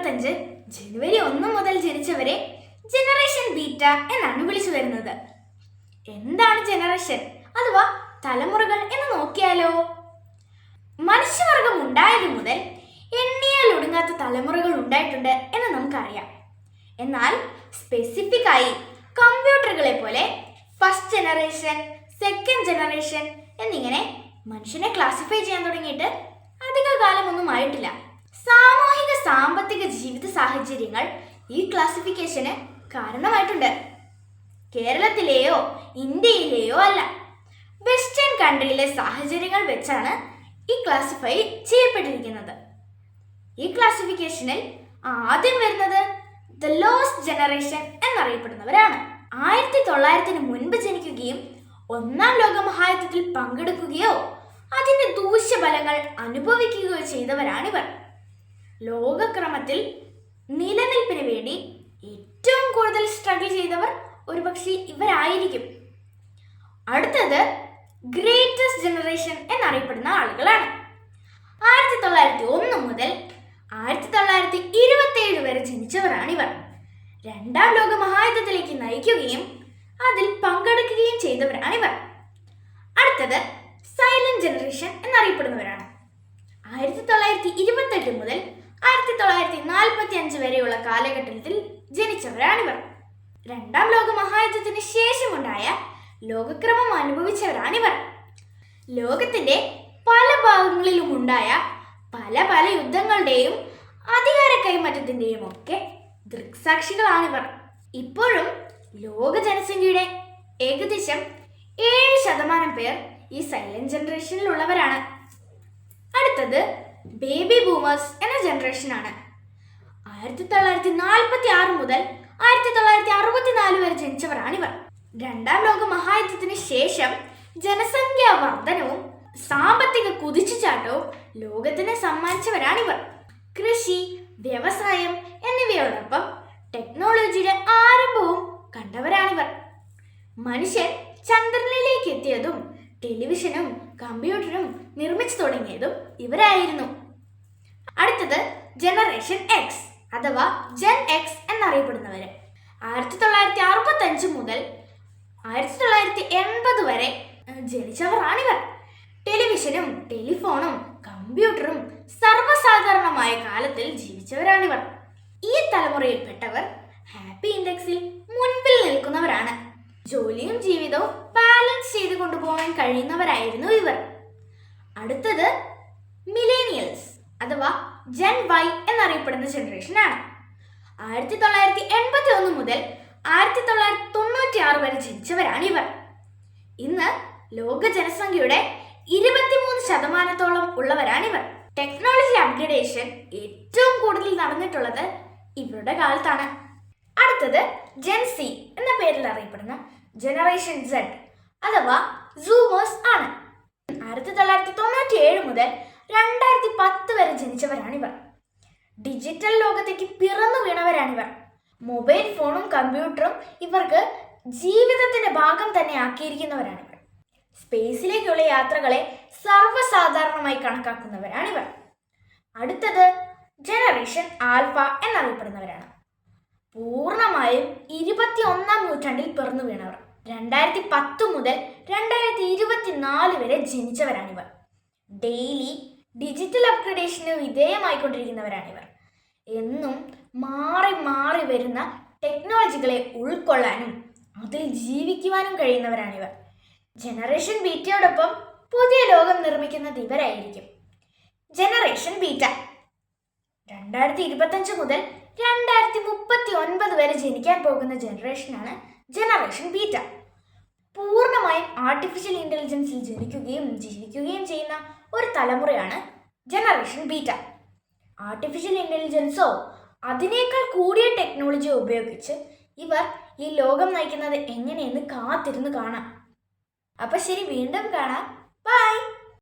ഇരുപത്തഞ്ച് ജനുവരി ഒന്ന് മുതൽ ജനിച്ചവരെ ജനറേഷൻ ബീറ്റ എന്നാണ് വിളിച്ചു വരുന്നത്. എന്താണ് ജനറേഷൻ? അഥവാ തലമുറകൾ എന്ന് നോക്കിയാലോ? മനുഷ്യവർഗം ഉണ്ടായത് മുതൽ എണ്ണിയാൽ ഒടുങ്ങാത്ത തലമുറകൾ ഉണ്ടായിട്ടുണ്ട് എന്ന് നമുക്കറിയാം. എന്നാൽ സ്പെസിഫിക് ആയി കമ്പ്യൂട്ടറുകളെ പോലെ ഫസ്റ്റ് ജനറേഷൻ സെക്കൻഡ് ജനറേഷൻ എന്നിങ്ങനെ മനുഷ്യനെ ക്ലാസിഫൈ ചെയ്യാൻ തുടങ്ങിയിട്ട് അധിക കാലമൊന്നും ആയിട്ടില്ല. സാമൂഹിക സാമ്പത്തിക ജീവിത സാഹചര്യങ്ങൾ ഈ ക്ലാസിഫിക്കേഷന് കാരണമായിട്ടുണ്ട്. കേരളത്തിലെയോ ഇന്ത്യയിലെയോ അല്ല. വെസ്റ്റേൺ കൺട്രിയിലെ സാഹചര്യങ്ങൾ വെച്ചാണ് ഈ ക്ലാസിഫൈ ചെയ്യപ്പെട്ടിരിക്കുന്നത്. ഈ ക്ലാസിഫിക്കേഷനിൽ ആദ്യം വരുന്നത് ദ ലോസ്റ്റ് ജനറേഷൻ എന്നറിയപ്പെടുന്നവരാണ്. ആയിരത്തി തൊള്ളായിരത്തിന് മുൻപ് ജനിക്കുകയും ഒന്നാം ലോക മഹായുദ്ധത്തിൽ പങ്കെടുക്കുകയോ അതിന്റെ ദൂഷ്യഫലങ്ങൾ അനുഭവിക്കുകയോ ചെയ്തവരാണിവർ. ലോകക്രമത്തിൽ നിലനിൽപ്പിന് വേണ്ടി ഏറ്റവും കൂടുതൽ സ്ട്രഗിൾ ചെയ്തവർ ഒരുപക്ഷെ ഇവരായിരിക്കും. അടുത്തത് ഗ്രേറ്റസ്റ്റ് ജനറേഷൻ എന്നറിയപ്പെടുന്ന ആളുകളാണ്. ആയിരത്തി തൊള്ളായിരത്തി ഒന്ന് മുതൽ ആയിരത്തി തൊള്ളായിരത്തി ഇരുപത്തി ഏഴ് വരെ ജനിച്ചവരാണിവർ രണ്ടാം ലോക മഹായുദ്ധത്തിലേക്ക് നയിക്കുകയും അതിൽ പങ്കെടുക്കുകയും ചെയ്തവരാണിവർ അടുത്തത് സൈലന്റ് ജനറേഷൻ എന്നറിയപ്പെടുന്നവരാണ്. ആയിരത്തി തൊള്ളായിരത്തി ഇരുപത്തെട്ട് മുതൽ ആയിരത്തി തൊള്ളായിരത്തി നാൽപ്പത്തി അഞ്ച് വരെയുള്ള കാലഘട്ടത്തിൽ ജനിച്ചവരാണിവർ രണ്ടാം ലോക മഹായുദ്ധത്തിന് ശേഷമുണ്ടായ ലോകക്രമം അനുഭവിച്ചവരാണിവർ ലോകത്തിന്റെ പല ഭാഗങ്ങളിലും ഉണ്ടായ പല പല യുദ്ധങ്ങളുടെയും അധികാര കൈമാറ്റത്തിന്റെയും ഒക്കെ ദൃക്സാക്ഷികളാണിവർ. ഇപ്പോഴും ലോക ജനസംഖ്യയുടെ ഏകദേശം ഏഴ് ശതമാനം പേർ ഈ സൈലന്റ് ജനറേഷനിലുള്ളവരാണ്. അടുത്തത് ബേബി ബൂമേഴ്സ് എന്ന ജനറേഷനാണ് ആയിരത്തി തൊള്ളായിരത്തി നാൽപ്പത്തി ആറ് മുതൽ ആയിരത്തി തൊള്ളായിരത്തി അറുപത്തിനാല് വരെ ജനിച്ചവരാണ് ഇവർ. രണ്ടാം ലോക മഹായുദ്ധത്തിന് ശേഷം ജനസംഖ്യാ വർധനവും സാമ്പത്തിക കുതിച്ചുചാട്ടവും ലോകത്തിന് സമ്മാനിച്ചവരാണിവർ കൃഷി വ്യവസായം എന്നിവയോടൊപ്പം ടെക്നോളജിയുടെ ആരംഭവും കണ്ടവരാണിവർ. മനുഷ്യൻ ചന്ദ്രനിലേക്ക് എത്തിയതും ടെലിവിഷനും കമ്പ്യൂട്ടറും നിർമ്മിച്ചു തുടങ്ങിയതും ഇവരായിരുന്നു. അടുത്തത് ജനറേഷൻ എക്സ് അഥവാ ജെൻ എക്സ് എന്നറിയപ്പെടുന്നവർ ആയിരത്തി തൊള്ളായിരത്തി അറുപത്തി അഞ്ച് മുതൽ ആയിരത്തി തൊള്ളായിരത്തി എൺപത് വരെ ജനിച്ചവരാണിവർ. ടെലിവിഷനും ടെലിഫോണും കമ്പ്യൂട്ടറും സർവസാധാരണമായ കാലത്തിൽ ജീവിച്ചവരാണിവർ. ഈ തലമുറയിൽപ്പെട്ടവർ ഹാപ്പി ഇൻഡെക്സിൽ മുൻപിൽ നിൽക്കുന്നവരാണ്. ജോലിയും ജീവിതവും ബാലൻസ് ചെയ്ത് കൊണ്ടുപോകാൻ കഴിയുന്നവരായിരുന്നു ഇവർ. അടുത്തത് മിലേനിയൽസ് അഥവാ ജെൻ വൈ എന്നറിയപ്പെടുന്ന ജനറേഷനാണ് ആയിരത്തി തൊള്ളായിരത്തി എൺപത്തി ഒന്ന് മുതൽ ആയിരത്തി തൊള്ളായിരത്തി തൊണ്ണൂറ്റി ആറ് വരെ ജനിച്ചവരാണ് ഇവർ. ഇന്ന് ലോക ജനസംഖ്യയുടെ ഇരുപത്തിമൂന്ന് ശതമാനത്തോളം ഉള്ളവരാണിവർ ടെക്നോളജി അപ്ഗ്രഡേഷൻ ഏറ്റവും കൂടുതൽ നടന്നിട്ടുള്ളത് ഇവരുടെ കാലത്താണ്. അടുത്തത് ജെൻസി എന്ന പേരിൽ അറിയപ്പെടുന്ന. ജനറേഷൻ സെഡ് അഥവാ സൂമേഴ്സ് ആണ്. ആയിരത്തി തൊള്ളായിരത്തി തൊണ്ണൂറ്റി ഏഴ് മുതൽ രണ്ടായിരത്തി പത്ത് വരെ ജനിച്ചവരാണിവർ ഡിജിറ്റൽ ലോകത്തേക്ക് പിറന്നു വീണവരാണിവർ മൊബൈൽ ഫോണും കമ്പ്യൂട്ടറും ഇവർക്ക് ജീവിതത്തിന്റെ ഭാഗം തന്നെ ആക്കിയിരിക്കുന്നവരാണിവർ സ്പേസിലേക്കുള്ള യാത്രകളെ സർവസാധാരണമായി കണക്കാക്കുന്നവരാണിവർ അടുത്തത് ജനറേഷൻ ആൽഫ എന്നറിയപ്പെടുന്നവരാണ്. പൂർണമായും ഇരുപത്തി ഒന്നാം നൂറ്റാണ്ടിൽ പിറന്നു വീണവർ. രണ്ടായിരത്തി പത്ത് മുതൽ രണ്ടായിരത്തി ഇരുപത്തിനാല് വരെ ജനിച്ചവരാണിവർ. Daily digital അപ്ഗ്രഡേഷന് വിധേയമായിക്കൊണ്ടിരിക്കുന്നവരാണിവർ. എന്നും മാറി മാറി വരുന്ന ടെക്നോളജികളെ ഉൾക്കൊള്ളാനും അതിൽ ജീവിക്കുവാനും കഴിയുന്നവരാണിവർ. ജനറേഷൻ ബീറ്റയോടൊപ്പം പുതിയ ലോകം നിർമ്മിക്കുന്നത് ഇവരായിരിക്കും. Generation beta. രണ്ടായിരത്തി ഇരുപത്തഞ്ച് മുതൽ രണ്ടായിരത്തി മുപ്പത്തി ഒൻപത് വരെ ജനിക്കാൻ പോകുന്ന ജനറേഷനാണ് ജനറേഷൻ ബീറ്റ പൂർണമായും ആർട്ടിഫിഷ്യൽ ഇന്റലിജൻസിൽ ജനിക്കുകയും ജീവിക്കുകയും ചെയ്യുന്ന ഒരു തലമുറയാണ് ജനറേഷൻ ബീറ്റ ആർട്ടിഫിഷ്യൽ ഇന്റലിജൻസോ അതിനേക്കാൾ കൂടിയ ടെക്നോളജിയോ ഉപയോഗിച്ച് ഇവർ ഈ ലോകം നയിക്കുന്നത് എങ്ങനെയെന്ന് കാത്തിരുന്ന് കാണാം. അപ്പം ശരി വീണ്ടും കാണാം. ബൈ